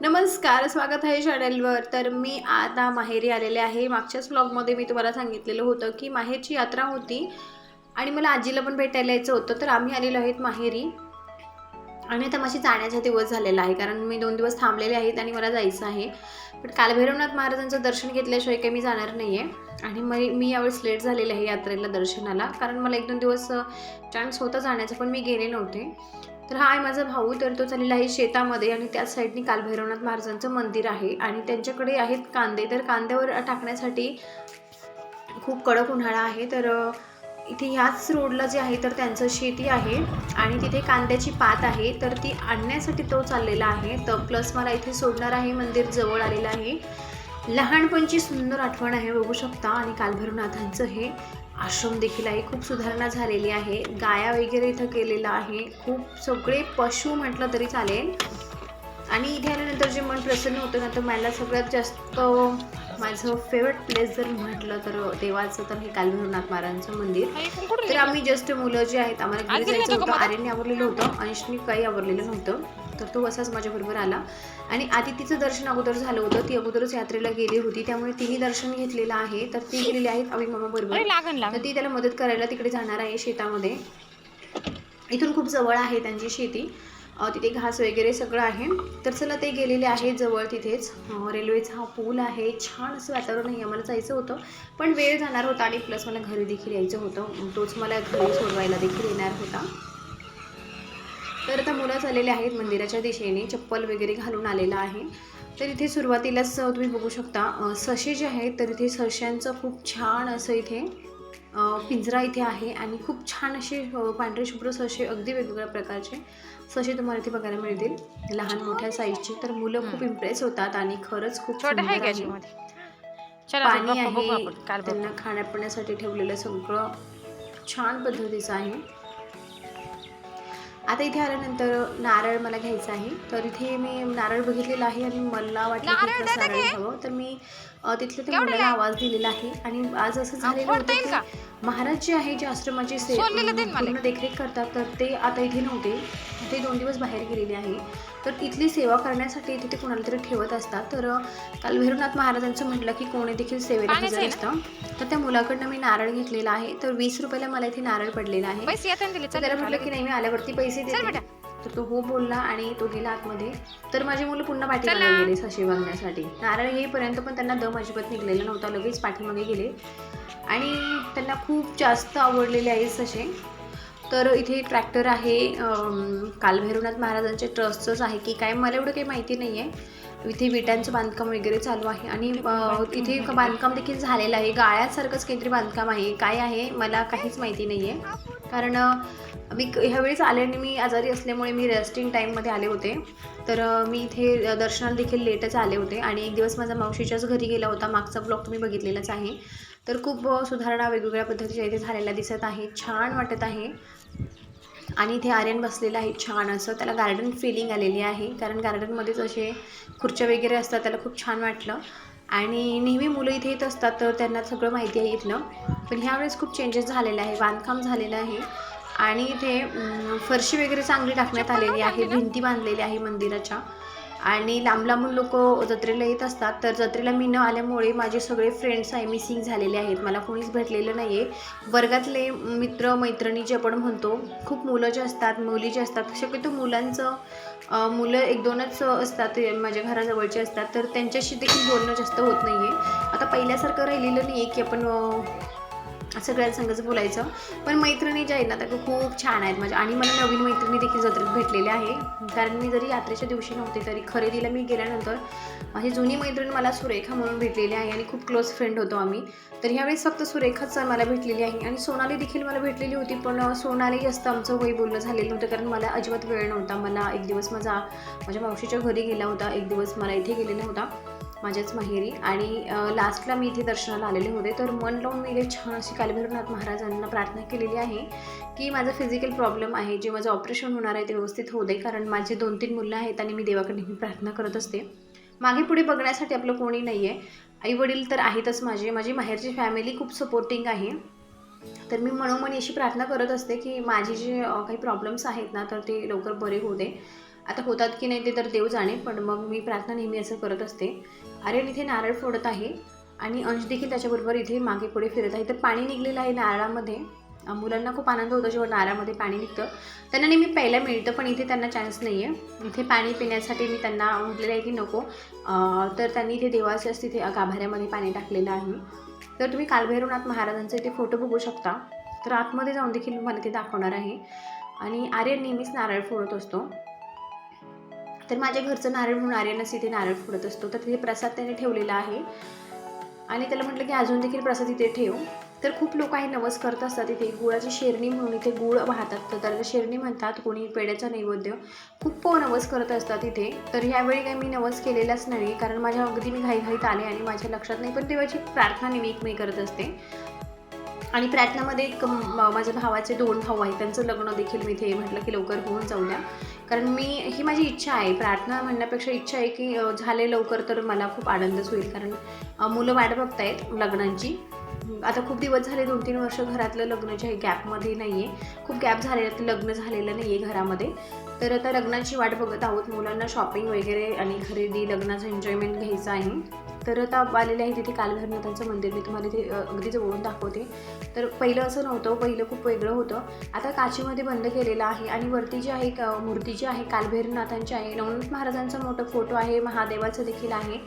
नमस्कार स्वागत आहे चॅनलवर. तर मी आता माहेरी आलेले आहे. मागच्याच ब्लॉगमध्ये मी तुम्हाला सांगितलेलं होतं की माहेरची यात्रा होती आणि मला आजीला पण भेटायला यायचं होतं. तर आम्ही आलेलो आहेत माहेरी. आणि आता माझी जाण्याचा दिवस झालेला आहे कारण मी दोन दिवस थांबलेले आहेत आणि मला जायचं आहे. पण कालभैरवनाथ महाराजांचं दर्शन घेतल्याशिवाय काही मी जाणार नाही आहे आणि मी मी यावेळेस लेट झालेले आहे यात्रेला दर्शनाला कारण मला एक दोन दिवस चान्स होता जाण्याचा पण मी गेले नव्हते. तर हा आहे माझा भाऊ तर तो चाललेला आहे शेतामध्ये आणि त्याच साईडनी कालभैरवनाथ महाराजांचं मंदिर आहे. आणि त्यांच्याकडे आहेत कांदे तर कांद्यावर टाकण्यासाठी खूप कडक उन्हाळा आहे. तर इथे ह्याच रोडला जे आहे तर त्यांचं शेती आहे आणि तिथे कांद्याची पात आहे तर ती आणण्यासाठी तो चाललेला आहे. तर प्लस मला इथे सोडणार आहे मंदिर जवळ आलेलं आहे. लहानपणची सुंदर आठवण आहे बघू शकता. आणि कालभैरवनाथांचं हे आश्रम देखील आहे. खूप सुधारणा झालेली आहे. गाया वगैरे इथं केलेलं आहे. खूप सगळे पशु म्हटलं तरी चालेल. आणि इथे आल्यानंतर जे मन प्रसन्न होतं ना तर मला सगळ्यात जास्त माझं फेवरेट प्लेस जर म्हटलं तर देवाचं तर हे कालभैरवनाथ महाराजांचं मंदिर. तर आम्ही जस्ट मुलं जे आहेत आम्हाला घरी जायचं होतं आर्यनने आवरलेलं होतं अनिशने काही आवरलेलं नव्हतं. तर तो असाच माझ्याबरोबर आला. आणि आधी तिचं दर्शन अगोदर झालं होतं ती अगोदरच यात्रेला गेली होती त्यामुळे तिने दर्शन घेतलेलं आहे. तर ती गेलेली आहेत अवी मामा बरोबर तर ती त्याला मदत करायला तिकडे जाणार आहे शेतामध्ये. इथून खूप जवळ आहे त्यांची शेती. तिथे घास वगैरे सगळं आहे. तर चला ते गेलेले आहे जवळ तिथेच. रेल्वेचा हा पूल आहे. छान असं वातावरण आहे. आम्हाला जायचं होतं. पण वेळ जाणार होता आणि प्लस मला घरी देखील यायचं होतं. तोच मला घरी सोडवायला देखील येणार होता. तर आता मुलं चाललेले आहेत मंदिराच्या दिशेने. चप्पल वगैरे घालून आलेला आहे. तर इथे सुरुवातीलाच तुम्ही बघू शकता सशे जे आहेत तर इथे सश्यांचं खूप छान असं इथे पिंजरा इथे आहे आणि खूप छान असे पांढरे शुभ्र ससे अगदी वेगवेगळ्या प्रकारचे ससे तुम्हाला इथे बघायला मिळतील. लहान मोठ्या साईजचे तर मुलं खूप इम्प्रेस होतात आणि खरंच खूप पाणी आहे. त्यांना खाण्यापिण्यासाठी ठेवलेलं सगळं छान पद्धतीचं आहे. आता इथे आल्यानंतर नारळ मला घ्यायचा आहे. तर इथे मी नारळ बघितलेला आहे आणि मला वाटलं नारळ? हवं. तर मी तिथल्या त्या मुलाला? आवाज दिलेला आहे. आणि आज असं झालेलं होतं का? महाराज जे आहे जे आश्रमाची से. पूर्ण देखरेख करतात तर ते आता इथे नव्हते. ते दोन दिवस बाहेर गेलेले आहे. तर इथली सेवा करण्यासाठी इथे ते कोणाला तरी ठेवत असतात. तर काल भैरवनाथ महाराजांचं म्हटलं की कोणी देखील सेवेला हजर असतं. तर त्या मुलाकडनं मी नारळ घेतलेला आहे. तर वीस रुपयाला मला इथे नारळ पडलेला आहे. त्याला म्हटलं की नाही मी आल्यावरती पैसे देते. तर तो हो बोलला आणि तो गेला आतमध्ये. तर माझी मुलं पुन्हा. पाठीमागे गेले सशी बघण्यासाठी नारळ येईपर्यंत पण त्यांना दम अजिबात निघलेला नव्हता लगेच पाठीमागे गेले. आणि त्यांना खूप जास्त आवडलेले आहेत ससे. तर इथे ट्रॅक्टर आहे कालभैरवनाथ महाराजांच्या ट्रस्टचंच आहे की काय मला एवढं काही माहिती नाही आहे इथे विटांचं बांधकाम वगैरे चालू आहे आणि इथे एक बांधकाम देखील झालेलं आहे. गाळ्यासारखंच काहीतरी बांधकाम आहे. काय आहे मला काहीच माहिती नाही आहे कारण मी क- ह्यावेळेस आले आणि मी आजारी असल्यामुळे मी रेस्टिंग टाईममध्ये आले होते. तर मी इथे दर्शनाला देखील लेटच आले होते आणि एक दिवस माझा मावशीच्याच घरी गेला होता. मागचा ब्लॉग तुम्ही बघितलेलाच आहे. तर खूप सुधारणा वेगवेगळ्या पद्धतीच्या इथे झालेल्या दिसत आहे. छान वाटत आहे. आणि इथे आर्यन बसलेलं आहे. छान असं. त्याला गार्डन फिलिंग आलेली आहे. कारण गार्डनमध्येच असे खुर्च्या वगैरे असतात. त्याला खूप छान वाटलं. आणि नेहमी मुलं इथे येत असतात तर त्यांना सगळं माहिती आहे इथलं पण ह्यावेळेस खूप चेंजेस झालेले आहे बांधकाम झालेलं आहे. आणि इथे फरशी वगैरे चांगली टाकण्यात आलेली आहे भिंती बांधलेली आहे मंदिराच्या. आणि लांब लांबून लोक जत्रेला येत असतात. तर जत्रेला मी न आल्यामुळे माझे सगळे फ्रेंड्स आहे मिसिंग झालेले आहेत. मला कोणीच भेटलेलं नाही आहे वर्गातले मित्र मैत्रिणी जे आपण म्हणतो खूप मुलं जे असतात मुली जे असतात शक्यतो मुलांचं मुलं एक दोनच असतात माझ्या घराजवळचे असतात. तर त्यांच्याशी देखील बोलणं जास्त होत नाही आहे आता पहिल्यासारखं राहिलेलं नाही आहे की आपण सगळ्यांसंगच बोलायचं. पण मैत्रिणी ज्या आहेत ना त्या खूप छान आहेत. माझ्या आणि मला नवीन मैत्रिणी देखील जत्रेत भेटलेल्या आहे. कारण मी जरी यात्रेच्या दिवशी नव्हते तरी खरेदीला मी गेल्यानंतर माझी जुनी मैत्रीण मला सुरेखा म्हणून भेटलेली आहे आणि खूप क्लोज फ्रेंड होतो आम्ही. तर ह्यावेळेस फक्त सुरेखाच मला भेटलेली आहे. आणि सोनाली देखील मला भेटलेली होती पण सोनाली जास्त आमचं वय बोलणं झालेलं नव्हतं. कारण मला अजिबात वेळ नव्हता. मला एक दिवस माझा माझ्या मावशीच्या घरी गेला होता. एक दिवस मला इथे गेलेला होता. माझ्याच माहेरी. आणि लास्टला मी इथे दर्शनाला आलेले होते. तर मन लावून मी इथे छान अशी कालभैरवनाथ महाराजांना प्रार्थना केलेली आहे की माझा फिजिकल प्रॉब्लेम आहे. जे माझं ऑपरेशन होणार आहे ते व्यवस्थित होऊ दे. कारण माझे दोन तीन मुलं आहेत आणि मी देवाकडे नेहमी प्रार्थना करत असते. मागे पुढे बघण्यासाठी आपलं कोणी नाही आहे आई वडील तर आहेतच माझे. माझी माहेरची फॅमिली खूप सपोर्टिंग आहे. तर मी मनोमनी अशी प्रार्थना करत असते की माझे जे काही प्रॉब्लेम्स आहेत ना तर ते लवकर बरे होऊ दे. आता होतात की नाही ते तर देव जाणे पण मग मी प्रार्थना नेहमी असं करत असते. आर्यन इथे नारळ फोडत आहे आणि अंश देखील त्याच्याबरोबर इथे मागे पुढे फिरत आहे. तर पाणी निघलेलं आहे नारळामध्ये. मुलांना खूप आनंद होतो जेव्हा नारळामध्ये पाणी निघतं. त्यांना नेहमी प्यायला मिळतं पण इथे त्यांना चान्स नाही आहे इथे पाणी पिण्यासाठी मी त्यांना म्हटलेलं आहे की नको. तर त्यांनी इथे देवाच्याच तिथे गाभाऱ्यामध्ये पाणी टाकलेलं आहे. तर तुम्ही कालभैरवनाथ महाराजांचे इथे फोटो बघू शकता. तर आतमध्ये जाऊन देखील मला ते दाखवणार आहे. आणि आर्यन नेहमीच नारळ फोडत असतो. तर माझ्या घरचं नारळ म्हणून आर्यनच इथे नारळ फोडत असतो. तर तिथे प्रसाद त्याने ठेवलेला आहे. आणि त्याला म्हटलं की अजून देखील प्रसाद इथे ठेव. तर खूप लोक आहे नवस करत असतात इथे. गुळाची शेरणी म्हणून इथे गुळ वाहतात. तर त्याला शेरणी म्हणतात कोणी पेड्याचा नैवेद्य. खूप नवस करत असतात इथे. तर ह्यावेळी काही मी नवस केलेलाच नाही कारण माझ्या अगदी मी घाईघाईत आले आणि माझ्या लक्षात नाही पण देवाची प्रार्थना नेहमी मी करत असते. आणि प्रार्थनामध्ये एक माझ्या भावाचे दोन भाऊ आहेत. त्यांचं लग्न देखील मी इथे म्हटलं की लवकर होऊन जाऊ द्या. कारण मी ही माझी इच्छा आहे. प्रार्थना म्हणण्यापेक्षा इच्छा आहे की झाले लवकर तर मला खूप आनंदच होईल. कारण मुलं वाट बघतायत लग्नांची. आता खूप दिवस झाले दोन तीन वर्ष घरातलं लग्न जे आहे गॅपमध्ये नाही आहे खूप गॅप झालेलं आहे, लग्न झालेलं नाही आहे घरामध्ये. तर आता लग्नाची वाट बघत आहोत. मुलांना शॉपिंग वगैरे आणि खरेदी लग्नाचं एन्जॉयमेंट घ्यायचं आहे. तर आता आलेले आहे तिथे कालभैरनाथांचं मंदिर. मी तुम्हाला ते अगदी जवळून दाखवते. तर पहिलं असं नव्हतं पहिलं खूप वेगळं होतं. आता काचीमध्ये बंद केलेलं आहे आणि वरती जी आहे मूर्ती जी आहे कालभैरनाथांची आहे. नवनाथ महाराजांचा मोठा फोटो आहे महादेवाचं देखील आहे.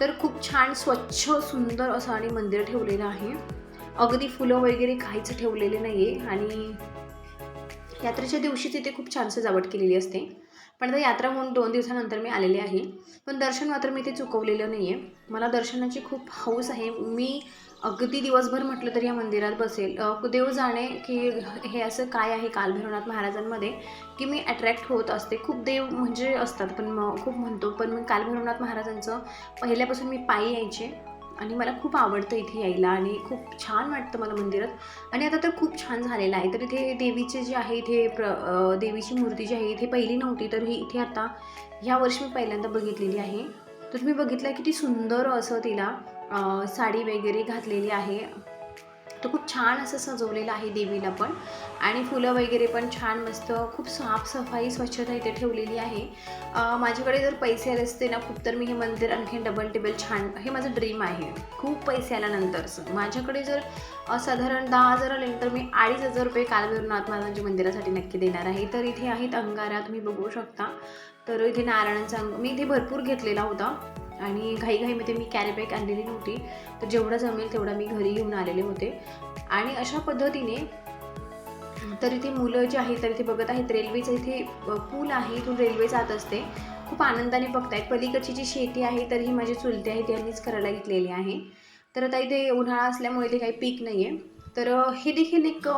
तर खूप छान स्वच्छ सुंदर असं आणि मंदिर ठेवलेलं आहे. अगदी फुलं वगैरे काहीच ठेवलेले नाही आहे आणि यात्रेच्या दिवशी तिथे खूप छान सजावट केलेली असते. पण आता यात्रा होऊन दोन दिवसानंतर मी आलेले आहे. पण दर्शन मात्र मी ते चुकवलेलं नाही आहे मला दर्शनाची खूप हौस आहे. मी अगदी दिवसभर म्हटलं तरी या मंदिरात बसेल. देव जाणे की हे असं काय आहे कालभैरवनाथ महाराजांमध्ये? की मी अट्रॅक्ट होत असते. खूप देव म्हणजे असतात. पण खूप म्हणतो. पण मी कालभैरवनाथ महाराजांचं पहिल्यापासून मी पायी यायचे. आणि मला खूप आवडतं इथे यायला आणि खूप छान वाटतं मला मंदिरात. आणि आता तर खूप छान झालेलं आहे. तर इथे देवीचे जे आहे इथे प्र देवीची मूर्ती जी आहे इथे पहिली नव्हती तर ही इथे आता ह्या वर्षी मी पहिल्यांदा बघितलेली आहे. तर तुम्ही बघितलं किती सुंदर असं तिला साडी वगैरे घातलेली आहे. तर खूप छान असं सजवलेलं आहे देवीला पण. आणि फुलं वगैरे पण छान मस्त खूप साफसफाई स्वच्छता इथे ठेवलेली आहे. माझ्याकडे जर पैसे आले असते ना खूप तर मी हे मंदिर आणखी डबल टेबल छान हे माझं ड्रीम आहे. खूप पैसे आल्यानंतरचं माझ्याकडे जर साधारण दहा हजार आले तर मी अडीच हजार रुपये कालभैरवनाथ महाराजांच्या मंदिरासाठी नक्की देणार आहे. तर इथे आहेत अंगारा तुम्ही बघू शकता. तर इथे नारायणांचा अंग मी इथे भरपूर घेतलेला होता. आणि घाईघाईमध्ये मी कॅरी बॅग आणलेली नव्हती. तर जेवढं जमेल तेवढा मी घरी घेऊन आलेले होते. आणि अशा पद्धतीने तर इथे मुलं जी आहेत तर इथे बघत आहेत रेल्वेचं इथे पूल आहे इथून रेल्वे जात असते. खूप आनंदाने बघतायत. पलीकडची जी शेती आहे तर ही माझी चुलती आहे त्यांनीच करायला घेतलेली आहे. तर आता इथे उन्हाळा असल्यामुळे इथे काही पीक नाही आहे तर हे देखील एक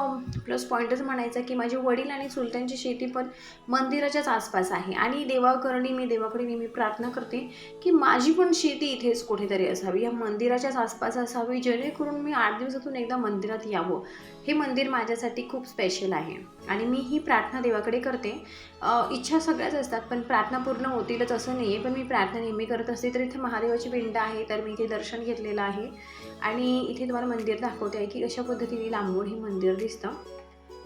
प्लस पॉईंटच म्हणायचं की माझे वडील आणि चुलत्यांची शेती पण मंदिराच्याच आसपास आहे. आणि देवाकरणी मी देवाकडे नेहमी प्रार्थना करते की माझी पण शेती इथेच कुठेतरी असावी. या मंदिराच्याच आसपास असावी जेणेकरून मी आठ दिवसातून एकदा मंदिरात यावं. हे मंदिर माझ्यासाठी खूप स्पेशल आहे. आणि मी ही प्रार्थना देवाकडे करते. इच्छा सगळ्याच असतात पण प्रार्थना पूर्ण होतीलच असं नाही आहे पण मी प्रार्थना नेहमी करत असते. तर इथे महादेवाची पिंड आहे तर मी इथे दर्शन घेतलेलं आहे. आणि इथे तुम्हाला मंदिर दाखवते आहे की अशा पद्धतीने लांबून हे मंदिर दिसतं.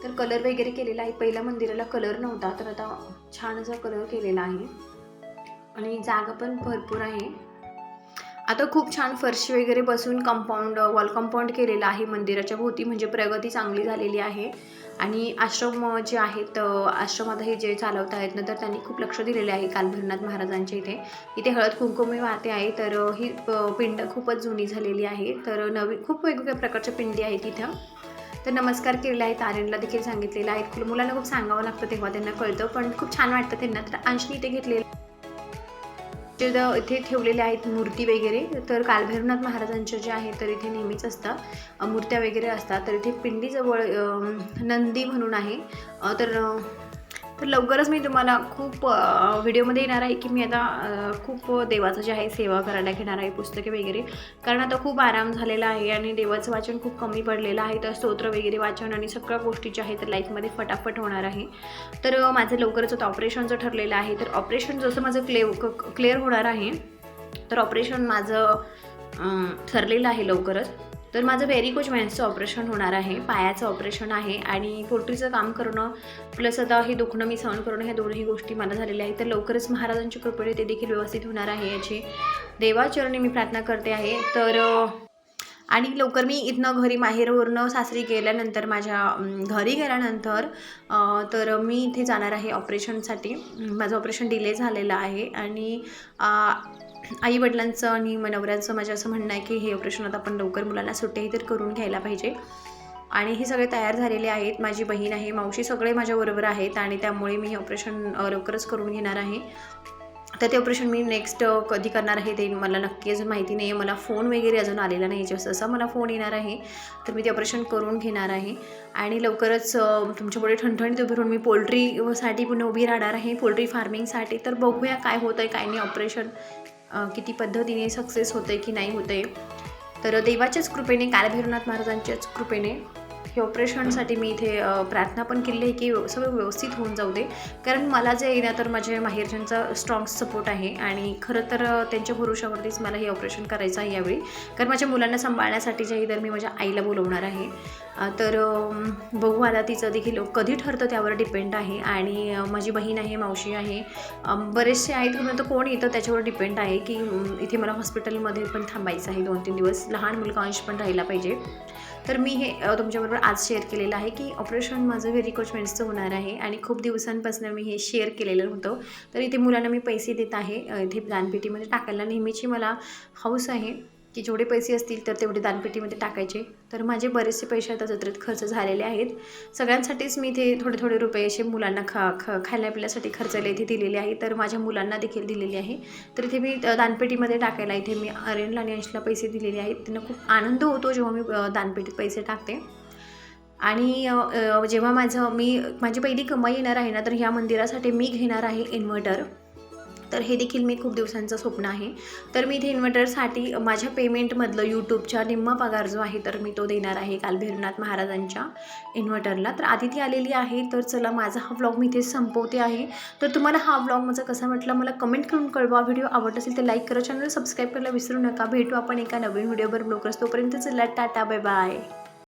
तर कलर वगैरे केलेला आहे. पहिल्या मंदिराला कलर नव्हता तर आता छान असा कलर केलेला आहे. आणि जागा पण भरपूर आहे. आता खूप छान फरशी वगैरे बसून कंपाऊंड वॉल कंपाऊंड केलेलं आहे मंदिराच्या भोवती म्हणजे प्रगती चांगली झालेली आहे. आणि आश्रम जे आहेत आश्रमात हे जे चालवत आहेत ना तर त्यांनी खूप लक्ष दिलेले आहे कालभरनाथ महाराजांच्या इथे. इथे हळद कुंकुमी वाहते आहे तर ही पिंड खूपच जुनी झालेली आहे. तर नवीन खूप वेगवेगळ्या प्रकारच्या पिंडी आहेत इथं. तर नमस्कार केलेला आहेत आर्यनला देखील सांगितलेलं आहे. मुलांना खूप सांगावं लागतं तेव्हा त्यांना कळतं पण खूप छान वाटतं त्यांना. तर अंशनी इथे घेतलेलं तिथं इथे ठेवलेले आहेत मूर्ती वगैरे. तर कालभैरवनाथ महाराजांच्या ज्या आहेत तर इथे नेहमीच असतात मूर्त्या वगैरे असतात. तर इथे पिंडीजवळ नंदी म्हणून आहे. तर तर लवकरच मी तुम्हाला खूप व्हिडिओमध्ये येणार आहे की मी आता खूप देवाचं जे आहे सेवा करायला घेणार आहे पुस्तके वगैरे. कारण आता खूप आराम झालेला आहे आणि देवाचं वाचन खूप कमी पडलेलं आहे. तर स्तोत्र वगैरे वाचन आणि सगळ्या गोष्टी ज्या आहेत तर लाईफमध्ये फटाफट होणार आहे. तर माझं लवकरच आता ऑपरेशनचं ठरलेलं आहे तर ऑपरेशन जसं माझं क्ले क्लिअर होणार आहे तर ऑपरेशन माझं ठरलेलं आहे लवकरच. तर माझं व्हेरिकोज व्हॅन्सचं ऑपरेशन होणार आहे. पायाचं ऑपरेशन आहे आणि पोल्ट्रीचं काम करणं प्लस आता हे दुखणं मी सहन करणं ह्या दोन्ही गोष्टी मला झालेल्या आहेत. तर लवकरच महाराजांच्या कृपेने ते देखील व्यवस्थित होणार आहे याची देवाचरणी मी प्रार्थना करते आहे. तर आणि लवकर मी इथनं घरी माहेरवरनं सासरी गेल्यानंतर माझ्या घरी गेल्यानंतर तर मी इथे जाणार आहे ऑपरेशनसाठी माझं ऑपरेशन डिले झालेलं आहे आणि आई वडिलांचं आणि नवऱ्यांचं माझं असं म्हणणं आहे की हे ऑपरेशन आता आपण लवकर मुलांना सुट्टीही तर करून घ्यायला पाहिजे. आणि हे सगळे तयार झालेले आहेत. माझी बहीण आहे मावशी सगळे माझ्याबरोबर आहेत आणि त्यामुळे मी हे ऑपरेशन लवकरच करून घेणार आहे. तर ते ऑपरेशन मी नेक्स्ट कधी करणार आहे ते मला नक्की अजून माहिती नाही आहे मला फोन वगैरे अजून आलेला नाही जसं जसा मला फोन येणार आहे तर मी ते ऑपरेशन करून घेणार आहे. आणि लवकरच तुमच्यापुढे ठणठणीत उभी राहून मी पोल्ट्रीसाठी पुन्हा उभी राहणार आहे. पोल्ट्री फार्मिंगसाठी तर बघूया काय होतं आहे काय नाही ऑपरेशन किती पद्धतीने सक्सेस होते की नाही होतं आहे तर देवाच्याच कृपेने कालभैरवनाथ महाराजांच्याच कृपेने हे ऑपरेशनसाठी मी इथे प्रार्थना पण केली आहे की व्यव- सगळं व्यवस्थित होऊन जाऊ दे. कारण मला जे येण्या तर माझ्या माहेरच्यांचा स्ट्रॉंग सपोर्ट आहे आणि खरं तर त्यांच्या भरोशावरतीच मला हे ऑपरेशन करायचं आहे यावेळी. कारण माझ्या मुलांना सांभाळण्यासाठी जे आहे तर मी माझ्या आईला बोलवणार आहे. तर बघू आता तिचं देखील कधी ठरतं त्यावर डिपेंड आहे आणि माझी बहीण आहे मावशी आहे. बरेचसे आहेत पण कोण येतं त्याच्यावर डिपेंड आहे की इथे मला हॉस्पिटलमध्ये पण थांबायचं आहे दोन तीन दिवस. लहान मुलगा अंश पण राहिला पाहिजे. तर मी हे तुमच्याबरोबर आज शेअर केलेलं आहे की ऑपरेशन माझं व्हेरिकोचमेंट्सचं होणार आहे आणि खूप दिवसांपासून मी हे शेअर केलेलं होतं. तर इथे मुलांना मी पैसे देत आहे इथे दानपेटीमध्ये टाकायला. नेहमीची मला हौस आहे. की जेवढे पैसे असतील तर तेवढे दानपेटीमध्ये टाकायचे. तर माझे बरेचसे पैसे आता जत्रेत खर्च झालेले आहेत. सगळ्यांसाठीच मी इथे थोडे थोडे रुपये असे मुलांना खा ख खायला पिण्यासाठी खर्चायला इथे दिलेले आहे तर माझ्या मुलांना देखील दिलेले आहे. तर इथे मी दानपेटीमध्ये टाकायला इथे मी अरेनला आणि अंशला पैसे दिलेले आहेत. त्यांना खूप आनंद होतो जेव्हा मी दानपेटीत पैसे टाकते. आणि जेव्हा माझं मी माझी पहिली कमाई येणार आहे ना तर ह्या मंदिरासाठी मी घेणार आहे इन्व्हर्टर. तर हे देखील मी खूप दिवसांचं स्वप्न आहे. तर मी इथे इन्व्हर्टरसाठी माझ्या पेमेंटमधलं यूट्यूबच्या निम्मा पगार जो आहे तर मी तो देणार आहे काल भैरवनाथ महाराजांच्या इन्व्हर्टरला. तर आदिती आलेली आहे तर चला माझा हा व्लॉग मी इथे संपवते आहे. तर तुम्हाला हा व्लॉग माझा कसा वाटला मला कमेंट करून कळवा. व्हिडिओ आवडत असेल तर लाईक करा. चॅनल सबस्क्राईब करायला विसरू नका. भेटू आपण एका नवीन व्हिडिओवर ब्लॉग तोपर्यंत चला टाटा बाय बाय